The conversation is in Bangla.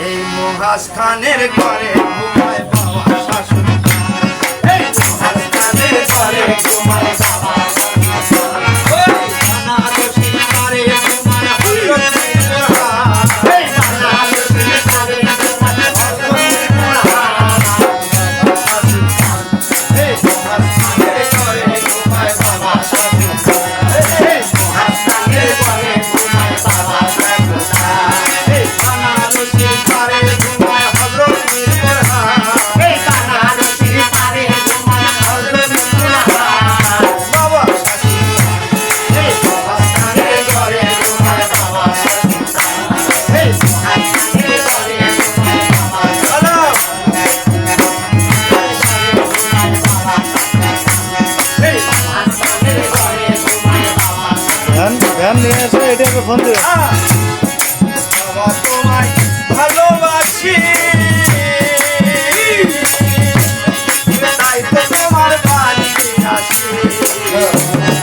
এই মহাজ খানের ঘরে ঘুমায় বাবা শাশুড়ি এই খানের ঘরে ঘুমায় দেবে ফোন দেবে ভালোবাসি। তোমার বাড়ি আসি। হ্যাঁ।